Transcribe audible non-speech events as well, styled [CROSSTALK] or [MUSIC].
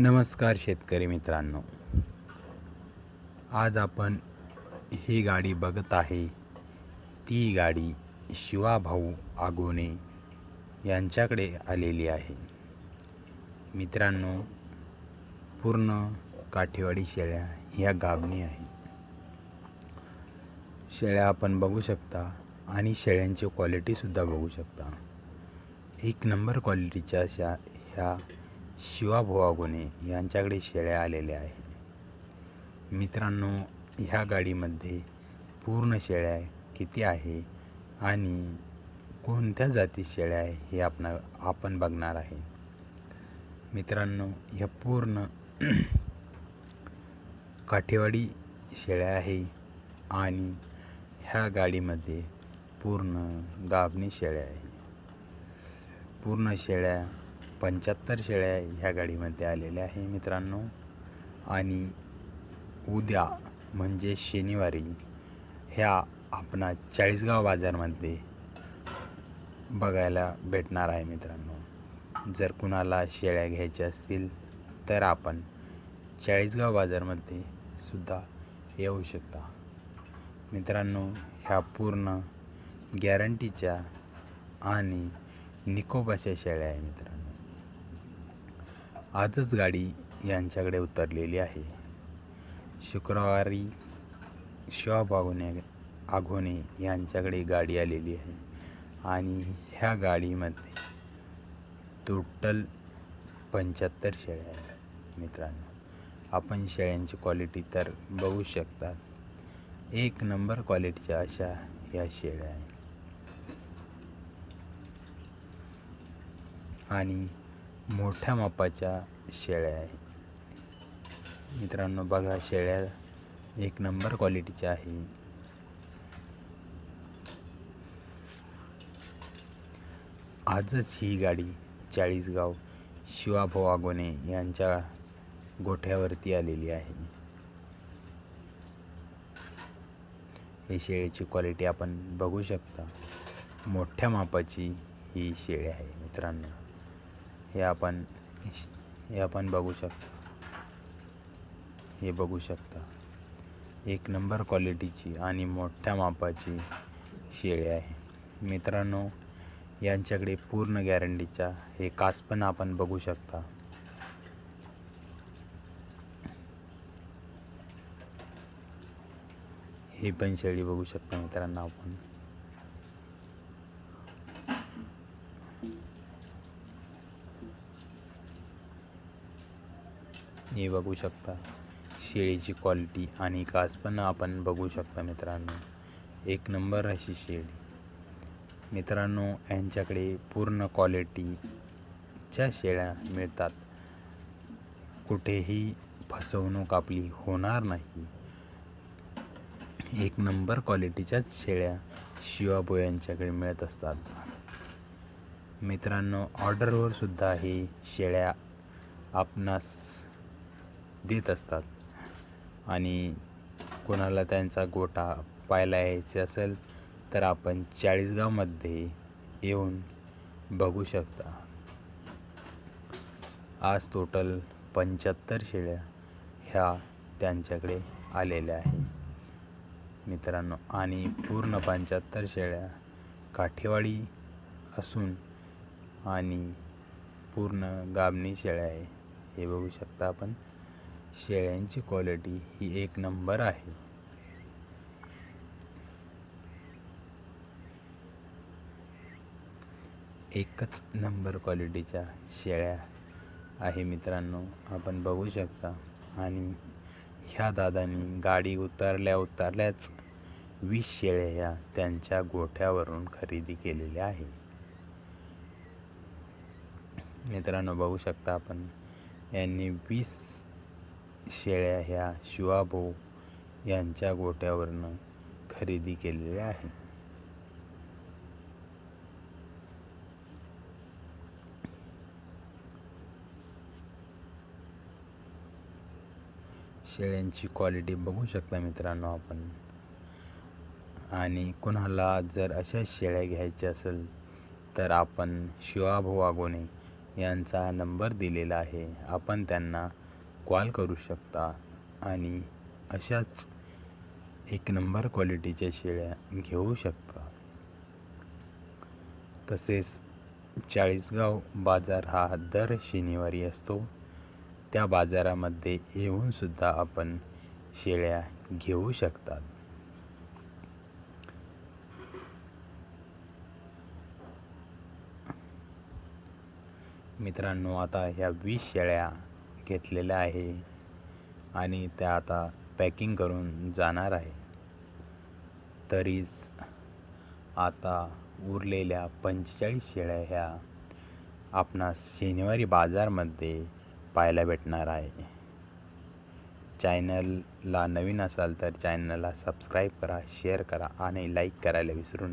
नमस्कार शेतकरी मित्रांनो. आज आपण ही गाडी बघत आहे. ती गाडी शिवाभाऊ आगोने यांच्याकडे आलेली आहे. मित्रांनो पूर्ण काठेवाडी शेळ्या ह्या गाभणी आहे. शेळ्या आपण बघू शकता आणि शेळ्यांची क्वालिटीसुद्धा बघू शकता. एक नंबर क्वालिटीच्या अशा ह्या शिवाभाऊ गुणे यांच्याकडे शेळ्या आलेल्या आहे मित्रांनो ह्या गाडीमध्ये पूर्ण शेळ्या किती आहे आणि कोणत्या जाती शेळ्या आहे हे आपण आपण बघणार आहे. मित्रांनो ह्या पूर्ण [CLEARS THROAT] काठेवाडी शेळ्या आहे आणि ह्या गाडीमध्ये पूर्ण गाभणी शेळ्या आहे. पूर्ण शेळ्या पंच्याहत्तर शेळ्या ह्या गाडीमध्ये आलेल्या आहे मित्रांनो. आणि उद्या म्हणजे शनिवारी ह्या आपणा चाळीसगाव बाजारमध्ये बघायला भेटणार आहे मित्रांनो. जर कुणाला शेळ्या घ्यायच्या असतील तर आपण चाळीसगाव बाजारमध्ये सुद्धा येऊ शकता. मित्रांनो ह्या पूर्ण गॅरंटीच्या आणि निकोबाच्या शेळ्या आहे मित्रांनो. आजच गाडी यांच्याकडे उतरलेली आहे. शुक्रवारी शिवाबागोने आघोने यांच्याकडे गाडी आलेली आहे आणि ह्या गाडीमध्ये टोटल पंच्याहत्तर शेळ्या आहेत मित्रांनो. आपण शेळ्यांची क्वालिटी तर बघू शकता. एक नंबर क्वालिटीच्या अशा ह्या शेळ्या आहेत. आणि मोठ्या मापाच्या शेळ्या आहे. मित्रांनो बघा शेळ्या एक नंबर क्वालिटीच्या आहे. आजच ही गाडी चाळीसगाव शिवाभाऊ आगोने यांच्या गोठ्यावरती आलेली आहे. हे शेळीची क्वालिटी आपण बघू शकता. मोठ्या मापाची ही शेळी आहे मित्रांनो. हे आपण हे आपण बघू शकता. हे बघू शकता. एक नंबर क्वालिटीची आणि मोठ्या मापाची शेळी आहे. मित्रांनो यांच्याकडे पूर्ण गॅरंटीचा हे कास पण आपण बघू शकता. ही पण शेळी बघू शकता मित्रांनो आपण. हे बघू शकता. शेळीची क्वालिटी आणि कास पण आपण बघू शकता मित्रांनो. एक नंबर अशी शेळी. मित्रांनो यांच्याकडे पूर्ण क्वालिटीच्या शेळ्या मिळतात. कुठेही फसवणूक आपली होणार नाही. एक नंबर क्वालिटीच्याच शेळ्या शिवाबो यांच्याकडे मिळत असतात. मित्रांनो ऑर्डरवर सुद्धा हे शेळ्या आपणास देत असतात. आणि कोणाला त्यांचा गोटा पाहायला यायचे असेल तर आपण चाळीसगावमध्ये येऊन बघू शकता. आज टोटल पंच्याहत्तर शेळ्या ह्या त्यांच्याकडे आलेल्या आहे मित्रांनो आणि पूर्ण पंच्याहत्तर शेळ्या काठेवाडी असून आणि पूर्ण गाबणी शेळ्या आहे. हे बघू शकता आपण. शेळ्यांची क्वालिटी ही एक नंबर आहे. एकच नंबर क्वालिटीच्या शेळ्या आहे मित्रांनो आपण बघू शकता. आणि ह्या दादांनी गाडी उतरल्या उतरल्याच वीस शेळ्या ह्या त्यांच्या गोठ्यावरून खरेदी केलेल्या आहे मित्रांनो बघू शकता आपण. यांनी वीस शेळ्या ह्या शिवाभाऊ यांच्या गोट्यावरनं खरेदी केलेल्या आहे शेळ्यांची क्वालिटी बघू शकता मित्रांनो आपण. आणि कोणाला जर अशा शेळ्या घ्यायच्या असेल तर आपण शिवाभाऊ आगोने यांचा नंबर दिलेला आहे. आपण त्यांना कॉल करू शकता. आणि अशाच एक नंबर क्वालिटीच्या शेळ्या घेऊ शकता. तसेच चाळीसगाव बाजार हा दर शनिवारी असतो. त्या बाजारामध्ये येऊनसुद्धा आपण शेळ्या घेऊ शकतात. मित्रांनो आता ह्या वीस शेळ्या घेतलेल्या आहे आणि त्या आता पॅकिंग करून जाणार आहे. तरीच आता उरलेल्या पंचेचाळीस शेळ्या ह्या आपणास शनिवारी बाजारमध्ये पाहायला भेटणार आहे. चॅनलला नवीन असाल तर चॅनलला सबस्क्राईब करा शेअर करा आणि लाईक करायला विसरू नका.